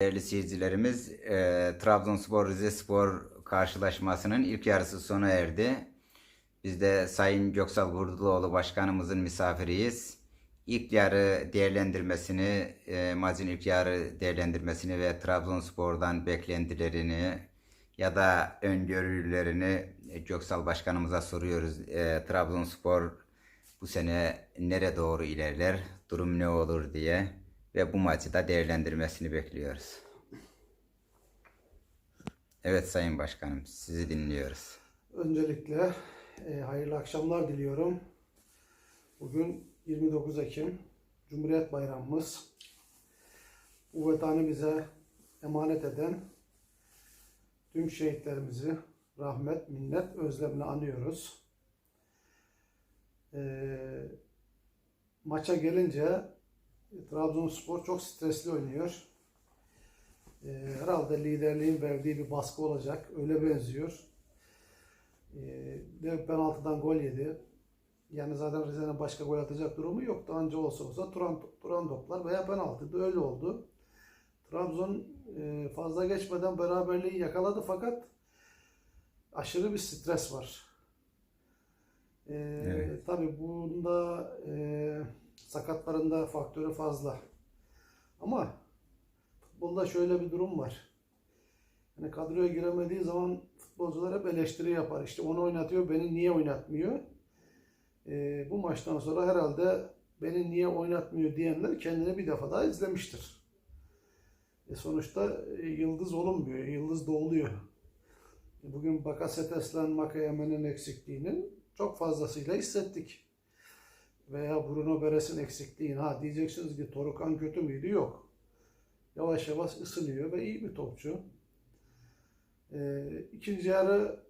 Değerli seyircilerimiz, e, Trabzonspor Rizespor karşılaşmasının ilk yarısı sona erdi. Biz de Sayın Göksal Vurduloğlu Başkanımızın misafiriyiz. İlk yarı değerlendirmesini, e, maçın ilk yarı değerlendirmesini ve Trabzonspor'dan beklentilerini ya da öngörülerini e, Göksal Başkanımıza soruyoruz. E, Trabzonspor bu sene nere doğru ilerler, durum ne olur diye ve bu maçı da değerlendirmesini bekliyoruz. Evet Sayın Başkanım, sizi dinliyoruz. Öncelikle e, hayırlı akşamlar diliyorum. Bugün 29 Ekim Cumhuriyet Bayramımız. Bu vatanı bize emanet eden tüm şehitlerimizi rahmet, minnet, özlemle anıyoruz. E, maça gelince Trabzonspor çok stresli oynuyor. E, herhalde liderliğin verdiği bir baskı olacak. Öyle benziyor. Ee, Dev penaltıdan gol yedi. Yani zaten Rize'nin başka gol atacak durumu yoktu. Anca olsa olsa duran, duran toplar veya penaltıydı. Öyle oldu. Trabzon e, fazla geçmeden beraberliği yakaladı fakat aşırı bir stres var. Ee, Evet. Tabii bunda e, sakatların da faktörü fazla. Ama futbolda şöyle bir durum var. Yani kadroya giremediği zaman futbolcular hep eleştiri yapar. İşte onu oynatıyor, beni niye oynatmıyor? Ee, bu maçtan sonra herhalde beni niye oynatmıyor diyenler kendini bir defa daha izlemiştir. E sonuçta e, yıldız olunmuyor, yıldız doğuluyor. E Bugün Bakasetas'la Makayemen'in eksikliğinin çok fazlasıyla hissettik. Veya Bruno Beres'in eksikliğini. Ha diyeceksiniz ki Torukan kötü müydü? Yok. Yavaş yavaş ısınıyor ve iyi bir topçu. Ee, ikinci yarı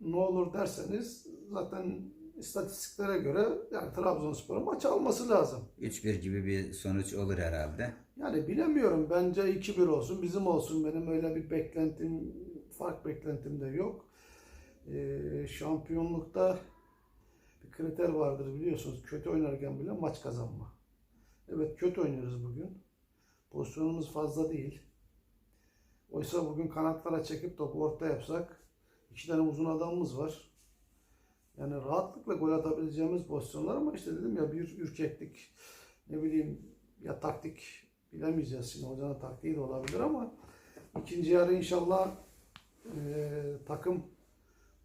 ne olur derseniz zaten istatistiklere göre yani Trabzonspor'un maç alması lazım. 3-1 gibi bir sonuç olur herhalde. Yani bilemiyorum bence 2-1 olsun bizim olsun benim öyle bir beklentim fark beklentim de yok. Ee, şampiyonlukta kriter vardır biliyorsunuz kötü oynarken bile maç kazanma. Evet kötü oynuyoruz bugün. Pozisyonumuz fazla değil. Oysa bugün kanatlara çekip topu orta yapsak iki tane uzun adamımız var. Yani rahatlıkla gol atabileceğimiz pozisyonlar ama işte dedim ya bir ürkeklik ne bileyim ya taktik bilemeyeceğiz şimdi hocanın taktiği de olabilir ama ikinci yarı inşallah e, takım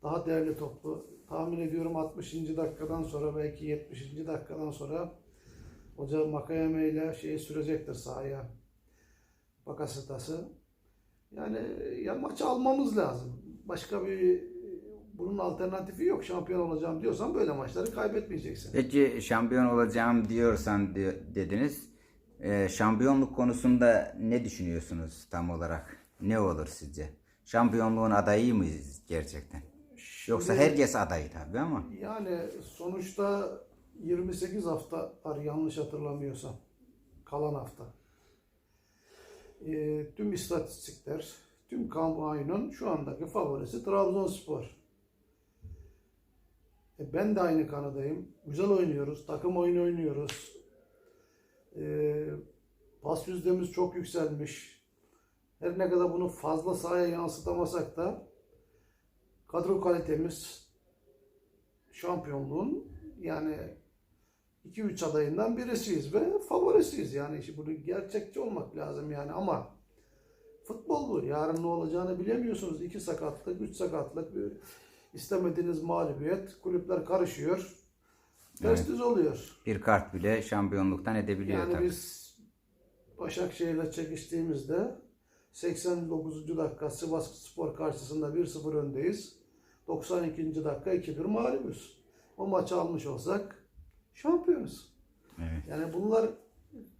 daha değerli toplu. Tahmin ediyorum 60. dakikadan sonra belki 70. dakikadan sonra hoca Makayeme ile şeyi sürecektir sahaya. Bakasetas'ı. Yani ya maçı almamız lazım. Başka bir bunun alternatifi yok. Şampiyon olacağım diyorsan böyle maçları kaybetmeyeceksin. Peki şampiyon olacağım diyorsan di- dediniz. E, şampiyonluk konusunda ne düşünüyorsunuz tam olarak? Ne olur sizce? Şampiyonluğun adayı mıyız gerçekten? Yoksa Şimdi- herkes aday tabii ama. Yani sonuçta 28 hafta var yanlış hatırlamıyorsam. Kalan hafta. Ee, tüm istatistikler, tüm kamuoyunun şu andaki favorisi Trabzonspor. E, ben de aynı kanadayım. Güzel oynuyoruz. Takım oyunu oynuyoruz. Ee, pas yüzdemiz çok yükselmiş. Her ne kadar bunu fazla sahaya yansıtamasak da kadro kalitemiz şampiyonluğun yani 2-3 adayından birisiyiz ve favorisiyiz. Yani işte bunu gerçekçi olmak lazım yani ama futbol bu. Yarın ne olacağını bilemiyorsunuz. 2 sakatlık, 3 sakatlık, bir istemediğiniz mağlubiyet, kulüpler karışıyor. Ters düz oluyor. Bir kart bile şampiyonluktan edebiliyor Yani tabii. biz Başakşehir'le çekiştiğimizde 89. dakika Sivas Spor karşısında 1-0 öndeyiz. 92. dakika 2-1 mağlubuz. O maçı almış olsak şampiyonuz. Evet. Yani bunlar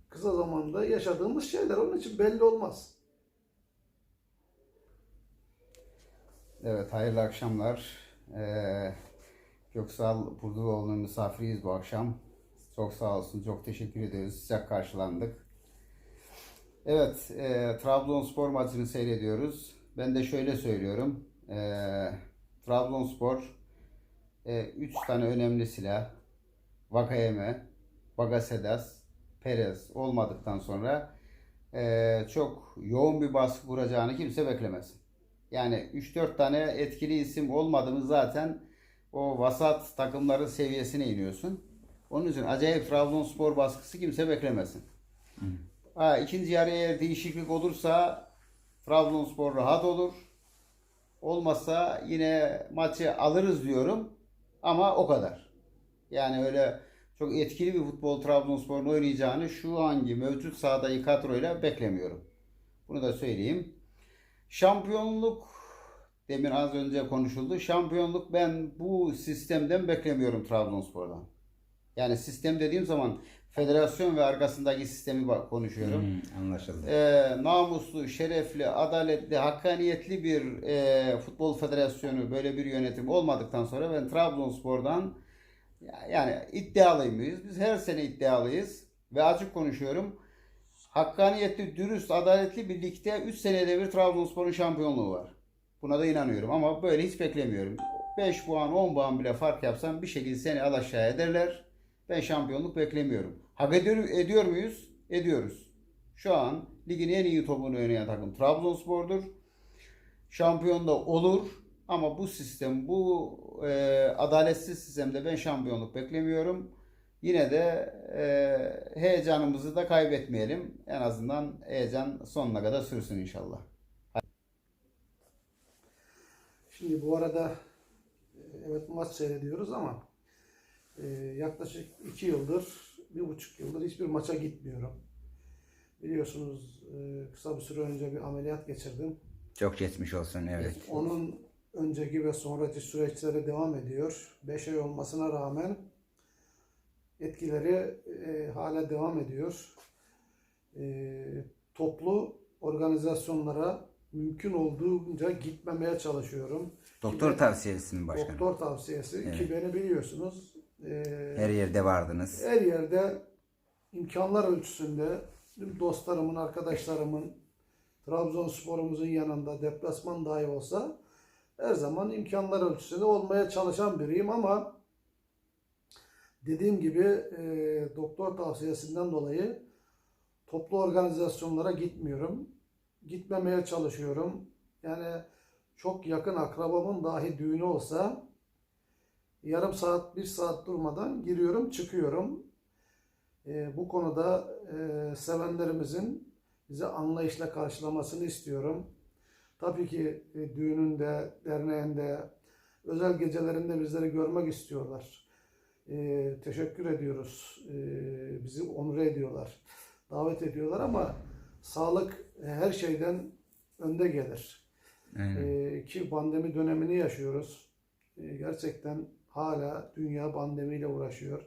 kısa zamanda yaşadığımız şeyler. Onun için belli olmaz. Evet, hayırlı akşamlar. Ee, Göksal Burduloğlu'nun misafiriyiz bu akşam. Çok sağ olsun, çok teşekkür ediyoruz. Sıcak karşılandık. Evet, e, Trabzonspor maçını seyrediyoruz. Ben de şöyle söylüyorum. E, Trabzonspor 3 tane önemli silah. Vakayeme, Bagasedas, Perez olmadıktan sonra e, çok yoğun bir baskı kuracağını kimse beklemesin. Yani 3-4 tane etkili isim olmadığımız zaten o vasat takımların seviyesine iniyorsun. Onun için acayip Trabzonspor baskısı kimse beklemesin. Ha, ikinci yarıya değişiklik olursa Trabzonspor rahat olur. Olmazsa yine maçı alırız diyorum. Ama o kadar. Yani öyle çok etkili bir futbol Trabzonspor'un oynayacağını şu anki mevcut sahadaki kadroyla beklemiyorum. Bunu da söyleyeyim. Şampiyonluk demin az önce konuşuldu. Şampiyonluk ben bu sistemden beklemiyorum Trabzonspor'dan. Yani sistem dediğim zaman federasyon ve arkasındaki sistemi konuşuyorum Hmm, anlaşıldı. e, namuslu, şerefli, adaletli, hakkaniyetli bir e, futbol federasyonu böyle bir yönetim olmadıktan sonra ben Trabzonspor'dan ya- yani iddialıyım mıyız? Biz her sene iddialıyız ve açık konuşuyorum. Hakkaniyetli, dürüst, adaletli bir ligde 3 senede bir Trabzonspor'un şampiyonluğu var. Buna da inanıyorum ama böyle hiç beklemiyorum. 5 puan, 10 puan bile fark yapsam bir şekilde seni al aşağı ederler. Ben şampiyonluk beklemiyorum. Hak ediyor, ediyor muyuz? Ediyoruz. Şu an ligin en iyi topunu oynayan takım Trabzonspor'dur. Şampiyon da olur ama bu sistem, bu e, adaletsiz sistemde ben şampiyonluk beklemiyorum. Yine de e, heyecanımızı da kaybetmeyelim. En azından heyecan sonuna kadar sürsün inşallah. Şimdi bu arada e, evet maç seyrediyoruz ama e, yaklaşık iki yıldır, bir buçuk yıldır hiçbir maça gitmiyorum. Biliyorsunuz e, kısa bir süre önce bir ameliyat geçirdim. Çok geçmiş olsun evet. Onun önceki ve sonraki süreçleri devam ediyor. 5 ay olmasına rağmen etkileri e, hala devam ediyor. E, toplu organizasyonlara mümkün olduğunca gitmemeye çalışıyorum. Doktor Ki- tavsiyesi mi başkanım? Doktor tavsiyesi ki beni biliyorsunuz. E, Her yerde vardınız. her yerde imkanlar ölçüsünde dostlarımın, arkadaşlarımın Trabzonspor'umuzun yanında deplasman dahi olsa her zaman imkanlar ölçüsünde olmaya çalışan biriyim ama dediğim gibi e, doktor tavsiyesinden dolayı toplu organizasyonlara gitmiyorum. Gitmemeye çalışıyorum. Yani çok yakın akrabamın dahi düğünü olsa yarım saat, bir saat durmadan giriyorum, çıkıyorum. E, bu konuda e, sevenlerimizin bize anlayışla karşılamasını istiyorum. Tabii ki e, düğününde, derneğinde, özel gecelerinde bizleri görmek istiyorlar. E, teşekkür ediyoruz. E, bizi onur ediyorlar. Davet ediyorlar ama sağlık her şeyden önde gelir. Ee, ki pandemi dönemini yaşıyoruz. Ee, gerçekten hala dünya pandemiyle uğraşıyor.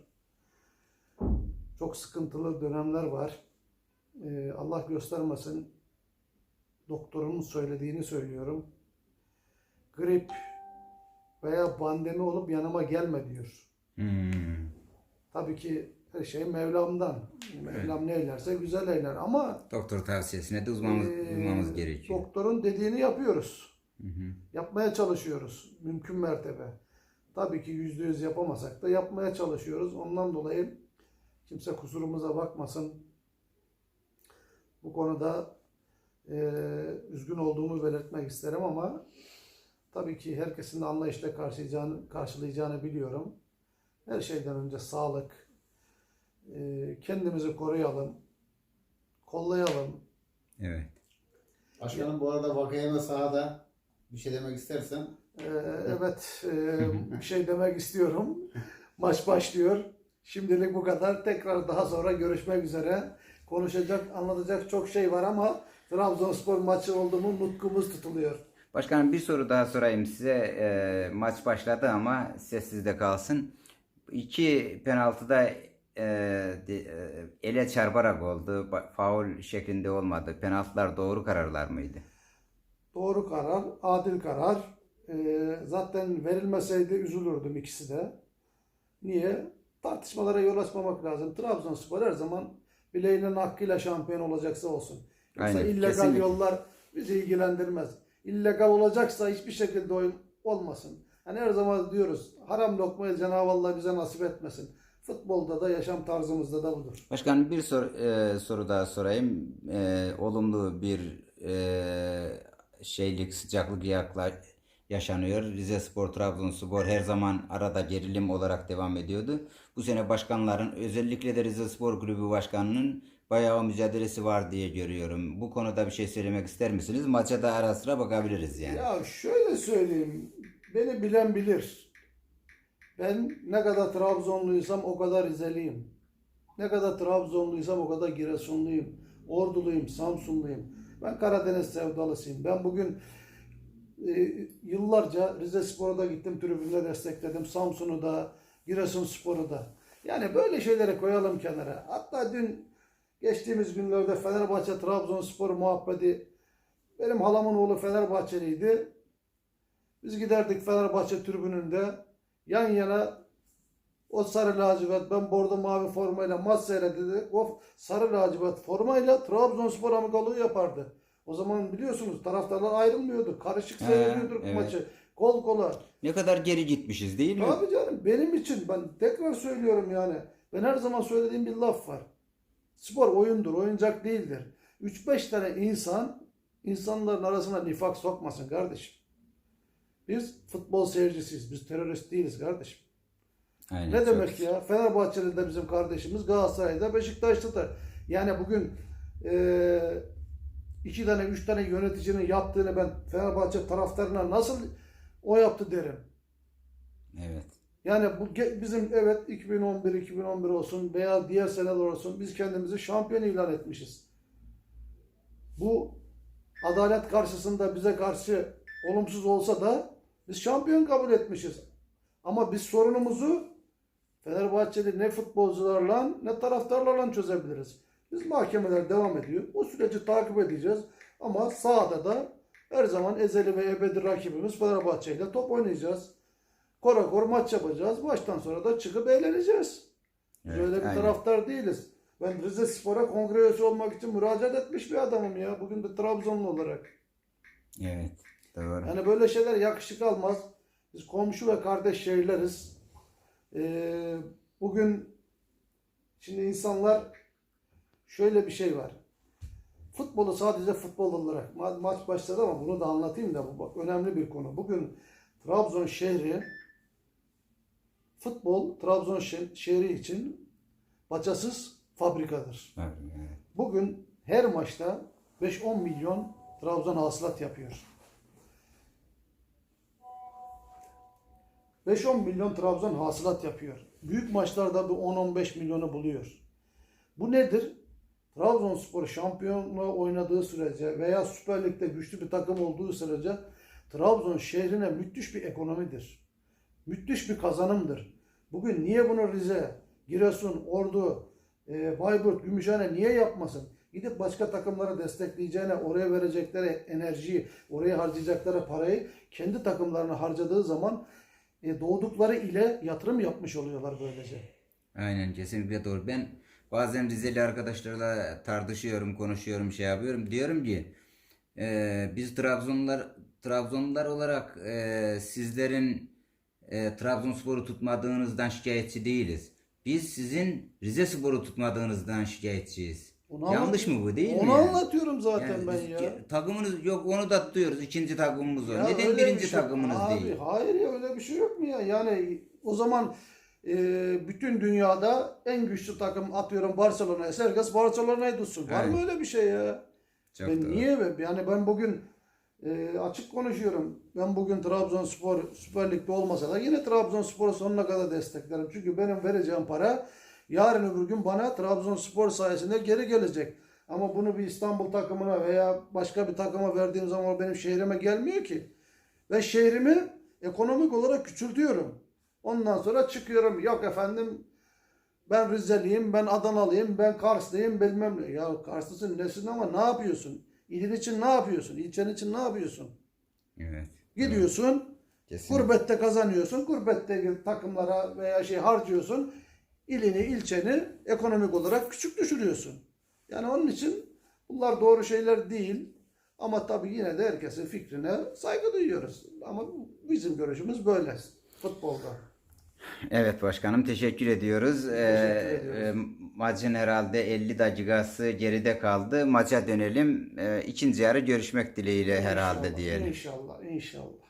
Çok sıkıntılı dönemler var. Ee, Allah göstermesin. Doktorun söylediğini söylüyorum. Grip veya pandemi olup yanıma gelme diyor. Hmm. Tabii ki her şey Mevlam'dan. Mevlam ne eylerse güzel eyler ama Doktor tavsiyesine de uzmamız, ee, uymamız gerekiyor. Doktorun dediğini yapıyoruz. Hı hı. Yapmaya çalışıyoruz mümkün mertebe. Tabii ki yüzde yüz yapamasak da yapmaya çalışıyoruz. Ondan dolayı kimse kusurumuza bakmasın. Bu konuda eee, üzgün olduğumu belirtmek isterim ama tabii ki herkesin de anlayışla karşılayacağını, karşılayacağını biliyorum. Her şeyden önce sağlık. Eee, kendimizi koruyalım. Kollayalım. Evet. Başkanım bu arada Vakayeme sahada bir şey demek istersen Ee, evet, e, bir şey demek istiyorum. Maç başlıyor. Şimdilik bu kadar. Tekrar daha sonra görüşmek üzere. Konuşacak, anlatacak çok şey var ama Trabzonspor maçı oldu mu nutkumuz tutuluyor. Başkanım bir soru daha sorayım size. Ee, maç başladı ama sessizde kalsın. İki penaltıda e, de- e, ele çarparak oldu. Faul şeklinde olmadı. Penaltılar doğru kararlar mıydı? Doğru karar, adil karar. Ee, zaten verilmeseydi üzülürdüm ikisi de. Niye? Tartışmalara yol açmamak lazım. Trabzonspor her zaman bileğinin hakkıyla şampiyon olacaksa olsun. Yoksa Aynen, illegal kesinlikle. yollar bizi ilgilendirmez. İllegal olacaksa hiçbir şekilde oyun olmasın. Hani her zaman diyoruz haram lokmayı Cenab-ı Allah bize nasip etmesin. Futbolda da yaşam tarzımızda da budur. Başkanım bir sor, e, soru daha sorayım. E, olumlu bir e, şeylik, sıcaklık yakla, yaşanıyor. Rize Spor, Trabzonspor her zaman arada gerilim olarak devam ediyordu. Bu sene başkanların özellikle de Rize Spor Kulübü Başkanı'nın bayağı mücadelesi var diye görüyorum. Bu konuda bir şey söylemek ister misiniz? Maça da ara sıra bakabiliriz yani. Ya şöyle söyleyeyim. Beni bilen bilir. Ben ne kadar Trabzonluysam o kadar Rizeliyim. Ne kadar Trabzonluysam o kadar Giresunluyum. Orduluyum, Samsunluyum. Ben Karadeniz sevdalısıyım. Ben bugün e, yıllarca Rize Spor'a da gittim, tribünde destekledim. Samsun'u da, Giresunspor'u da. Yani böyle şeyleri koyalım kenara. Hatta dün geçtiğimiz günlerde Fenerbahçe Trabzonspor muhabbeti benim halamın oğlu Fenerbahçeliydi. Biz giderdik Fenerbahçe tribününde yan yana o sarı lacivert ben bordo mavi formayla maç seyredildi. O sarı lacivert formayla Trabzonspor amigalığı yapardı. O zaman biliyorsunuz taraftarlar ayrılmıyordu. Karışık seyrediyorduk evet. maçı. Kol kola. Ne kadar geri gitmişiz değil mi? Tabii canım benim için ben tekrar söylüyorum yani. Ben her zaman söylediğim bir laf var. Spor oyundur, oyuncak değildir. 3-5 tane insan insanların arasına nifak sokmasın kardeşim. Biz futbol seyircisiyiz. Biz terörist değiliz kardeşim. Aynen, Ne demek ya? Fenerbahçeli de bizim kardeşimiz, Galatasaray'da, Beşiktaş'ta da. Yani bugün eee iki tane, üç tane yöneticinin yaptığını ben Fenerbahçe taraftarına nasıl o yaptı derim. Evet. Yani bu bizim evet 2011 2011 olsun veya diğer seneler olsun biz kendimizi şampiyon ilan etmişiz. Bu adalet karşısında bize karşı olumsuz olsa da biz şampiyon kabul etmişiz. Ama biz sorunumuzu Fenerbahçeli ne futbolcularla ne taraftarlarla çözebiliriz. Biz mahkemeler devam ediyor. O süreci takip edeceğiz. Ama sahada da her zaman ezeli ve ebedi rakibimiz Fenerbahçe ile top oynayacağız. Kora kor maç yapacağız. Baştan sonra da çıkıp eğleneceğiz. Evet, öyle bir aynen. taraftar değiliz. Ben Rize Spor'a kongre üyesi olmak için müracaat etmiş bir adamım ya. Bugün de Trabzonlu olarak. Evet. Doğru. Yani böyle şeyler yakışık almaz. Biz komşu ve kardeş şehirleriz. Ee, bugün şimdi insanlar şöyle bir şey var. Futbolu sadece futbol olarak ma- maç başladı ama bunu da anlatayım da bu önemli bir konu. Bugün Trabzon şehri futbol Trabzon şe- şehri için bacasız fabrikadır. Evet. Bugün her maçta 5-10 milyon Trabzon hasılat yapıyor. 5-10 milyon Trabzon hasılat yapıyor. Büyük maçlarda bu 10-15 milyonu buluyor. Bu nedir? Trabzonspor şampiyonluğa oynadığı sürece veya Süper Lig'de güçlü bir takım olduğu sürece Trabzon şehrine müthiş bir ekonomidir. Müthiş bir kazanımdır. Bugün niye bunu Rize, Giresun, Ordu, e, Bayburt, Gümüşhane niye yapmasın? Gidip başka takımları destekleyeceğine oraya verecekleri enerjiyi, oraya harcayacakları parayı kendi takımlarına harcadığı zaman e, doğdukları ile yatırım yapmış oluyorlar böylece. Aynen kesinlikle doğru. Ben bazen Rizeli arkadaşlarla tartışıyorum, konuşuyorum, şey yapıyorum. Diyorum ki e, biz Trabzonlular Trabzonlular olarak e, sizlerin e, Trabzonspor'u tutmadığınızdan şikayetçi değiliz. Biz sizin Rize Spor'u tutmadığınızdan şikayetçiyiz. Onu Yanlış mı bu değil Onu mi? yani? anlatıyorum zaten Yani ben ya. Takımınız yok onu da tutuyoruz. İkinci takımımız o. Ya Neden birinci bir şey- takımınız Abi, değil? Hayır ya öyle bir şey yok mu ya? Yani o zaman e, bütün dünyada en güçlü takım atıyorum Barcelona'ya. Herkes Barcelona'yı tutsun. Var mı öyle bir şey ya? Çok ben doğru. niye be- yani ben bugün e, açık konuşuyorum. Ben bugün Trabzonspor Süper Lig'de olmasa da yine Trabzonspor'u sonuna kadar desteklerim. Çünkü benim vereceğim para yarın öbür gün bana Trabzonspor sayesinde geri gelecek. Ama bunu bir İstanbul takımına veya başka bir takıma verdiğim zaman o benim şehrime gelmiyor ki. Ben şehrimi ekonomik olarak küçültüyorum. Ondan sonra çıkıyorum. Yok efendim ben Rizeliyim, ben Adanalıyım, ben Karslıyım bilmem ne. Ya Karslısın nesin ama ne yapıyorsun? İlin için ne yapıyorsun? İlçen için ne yapıyorsun? Evet. Gidiyorsun, Kesinlikle. gurbette kazanıyorsun, gurbette takımlara veya şey harcıyorsun. İlini, ilçeni ekonomik olarak küçük düşürüyorsun. Yani onun için bunlar doğru şeyler değil. Ama tabii yine de herkesin fikrine saygı duyuyoruz. Ama bizim görüşümüz böyle futbolda. Evet başkanım teşekkür ediyoruz. Ee, ediyoruz. e, maçın herhalde 50 dakikası geride kaldı. Maça dönelim. Ee, ikinci yarı görüşmek dileğiyle herhalde İnşallah, diyelim. İnşallah, inşallah.